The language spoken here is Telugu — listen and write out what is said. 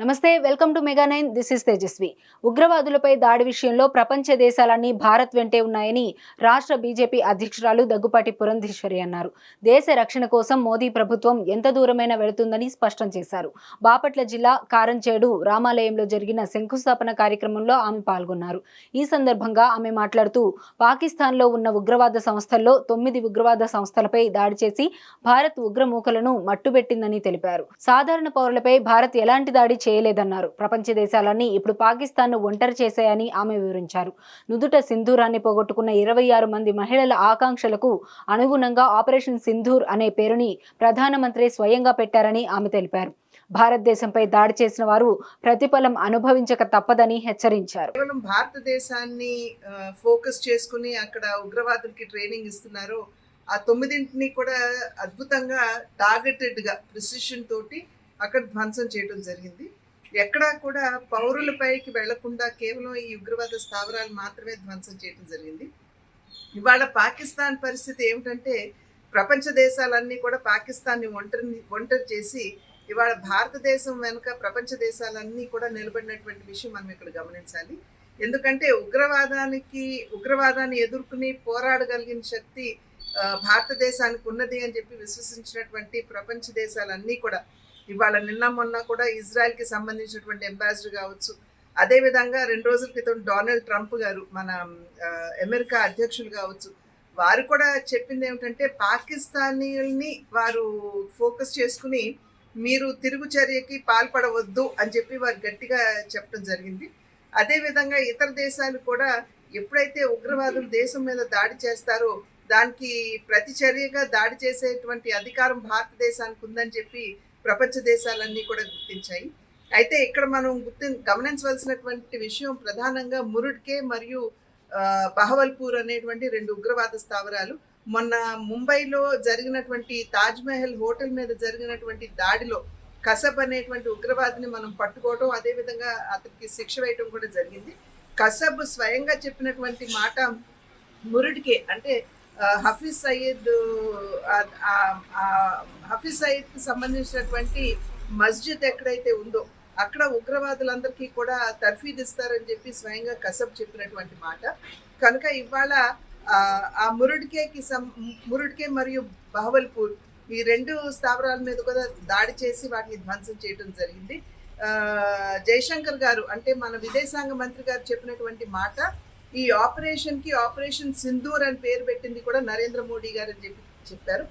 నమస్తే welcome to mega nine. This is Tejaswi. ఉగ్రవాదులపై దాడి విషయంలో ప్రపంచ దేశాలన్నీ భారత్ వెంటే ఉన్నాయని రాష్ట్ర బీజేపీ అధ్యక్షురాలు దగ్గుపాటి పురంధేశ్వరి అన్నారు. దేశ రక్షణ కోసం మోదీ ప్రభుత్వం ఎంత దూరమైనా వెళుతుందని స్పష్టం చేశారు. బాపట్ల జిల్లా కారంచేడు రామాలయంలో జరిగిన శంకుస్థాపన కార్యక్రమంలో ఆమె పాల్గొన్నారు. ఈ సందర్భంగా ఆమె మాట్లాడుతూ పాకిస్తాన్లో ఉన్న ఉగ్రవాద సంస్థల్లో తొమ్మిది ఉగ్రవాద సంస్థలపై దాడి చేసి భారత్ ఉగ్రమూకలను మట్టుబెట్టిందని తెలిపారు. సాధారణ పౌరులపై భారత్ ఎలాంటి దాడి చేయలేదన్నారు. ప్రపంచ దేశాలన్నీ ఇప్పుడు పాకిస్తాన్ను ఒంటరి చేశాయని ఆమె వివరించారు. నుదుట సింధూరాన్ని పోగొట్టుకున్న ఇరవై ఆరు మంది మహిళల ఆకాంక్షలకు అనుగుణంగా ఆపరేషన్ సింధూర్ అనే పేరుని ప్రధానమంత్రి స్వయంగా పెట్టారని ఆమె తెలిపారు. భారతదేశంపై దాడి చేసిన వారు ప్రతిఫలం అనుభవించక తప్పదని హెచ్చరించారు. కేవలం భారతదేశాన్ని ఫోకస్ చేసుకుని అక్కడ ఉగ్రవాదులకి ట్రైనింగ్ ఇస్తున్నారు ఆ తొమ్మిదింటిని కూడా అద్భుతంగా టార్గెటెడ్గా ప్రిసిషన్ తోటి అక్కడ ధ్వంసం చేయడం జరిగింది. ఎక్కడా కూడా పౌరులపైకి వెళ్ళకుండా కేవలం ఈ ఉగ్రవాద స్థావరాలు మాత్రమే ధ్వంసం చేయడం జరిగింది. ఇవాళ పాకిస్తాన్ పరిస్థితి ఏమిటంటే ప్రపంచ దేశాలన్నీ కూడా పాకిస్తాన్ని ఒంటరి ఒంటరి చేసి ఇవాళ భారతదేశం వెనుక ప్రపంచ దేశాలన్నీ కూడా నిలబడినటువంటి విషయం మనం ఇక్కడ గమనించాలి. ఎందుకంటే ఉగ్రవాదానికి ఉగ్రవాదాన్ని ఎదుర్కొని పోరాడగలిగిన శక్తి భారతదేశానికి ఉన్నది అని చెప్పి విశ్వసించినటువంటి ప్రపంచ దేశాలన్నీ కూడా ఇవాళ నిన్న మొన్న కూడా ఇజ్రాయెల్కి సంబంధించినటువంటి అంబాసిడర్ కావచ్చు. అదేవిధంగా రెండు రోజుల క్రితం డొనాల్డ్ ట్రంప్ గారు మన అమెరికా అధ్యక్షులు కావచ్చు వారు కూడా చెప్పింది ఏమిటంటే పాకిస్తానీల్ని వారు ఫోకస్ చేసుకుని మీరు తిరుగు చర్యకి పాల్పడవద్దు అని చెప్పి వారు గట్టిగా చెప్పడం జరిగింది. అదేవిధంగా ఇతర దేశాలు కూడా ఎప్పుడైతే ఉగ్రవాదులు దేశం మీద దాడి చేస్తారో దానికి ప్రతిచర్యగా దాడి చేసేటువంటి అధికారం భారతదేశానికి ఉందని చెప్పి ప్రపంచ దేశాలన్నీ కూడా గుర్తించాయి. అయితే ఇక్కడ మనం గుర్తి గమనించవలసినటువంటి విషయం ప్రధానంగా మురుడ్కే మరియు బహవల్పూర్ అనేటువంటి రెండు ఉగ్రవాద స్థావరాలు. మొన్న ముంబైలో జరిగినటువంటి తాజ్ మహల్ హోటల్ మీద జరిగినటువంటి దాడిలో కసబ్ అనేటువంటి ఉగ్రవాదిని మనం పట్టుకోవడం అదేవిధంగా అతనికి శిక్ష వేయటం కూడా జరిగింది. కసబ్ స్వయంగా చెప్పినటువంటి మాట మురుడికే అంటే హఫీజ్ సయ్యద్ హఫీజ్ సయ్యద్కి సంబంధించినటువంటి మస్జిద్ ఎక్కడైతే ఉందో అక్కడ ఉగ్రవాదులందరికీ కూడా తర్ఫీద్ ఇస్తారని చెప్పి స్వయంగా కసబ్ చెప్పినటువంటి మాట. కనుక ఇవాళ ఆ, మురుడికేకి సం మురుడికే మరియు బహవల్పూర్ ఈ రెండు స్థావరాల మీద కూడా దాడి చేసి వాటిని ధ్వంసం చేయడం జరిగింది. జయశంకర్ గారు అంటే మన విదేశాంగ మంత్రి గారు చెప్పినటువంటి మాట ఈ ఆపరేషన్కి ఆపరేషన్ సింధూర్ అని పేరు పెట్టింది కూడా నరేంద్ర మోడీ గారు అని చెప్పి చెప్పారు.